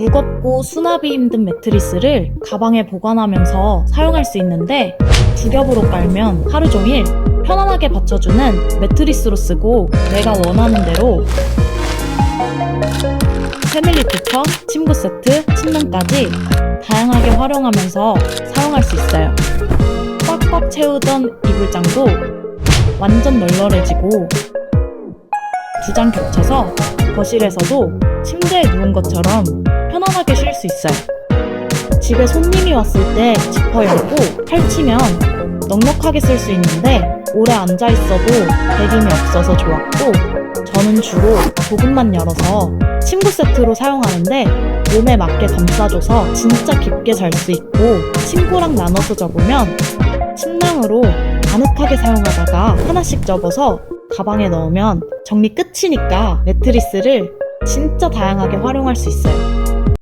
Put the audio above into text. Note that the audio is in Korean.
무겁고 수납이 힘든 매트리스를 가방에 보관하면서 사용할 수 있는데 두 겹으로 깔면 하루 종일 편안하게 받쳐주는 매트리스로 쓰고 내가 원하는 대로 패밀리 투처, 침구 세트, 침낭까지 다양하게 활용하면서 사용할 수 있어요. 꽉꽉 채우던 이불장도 완전 널널해지고 두 장 겹쳐서 거실에서도 침대에 누운 것처럼 편안하게 쉴 수 있어요. 집에 손님이 왔을 때 지퍼 열고 펼치면 넉넉하게 쓸 수 있는데 오래 앉아 있어도 배김이 없어서 좋았고 저는 주로 조금만 열어서 침구 세트로 사용하는데 몸에 맞게 감싸줘서 진짜 깊게 잘 수 있고 친구랑 나눠서 접으면 침낭으로 아늑하게 사용하다가 하나씩 접어서 가방에 넣으면 정리 끝이니까 매트리스를 진짜 다양하게 활용할 수 있어요.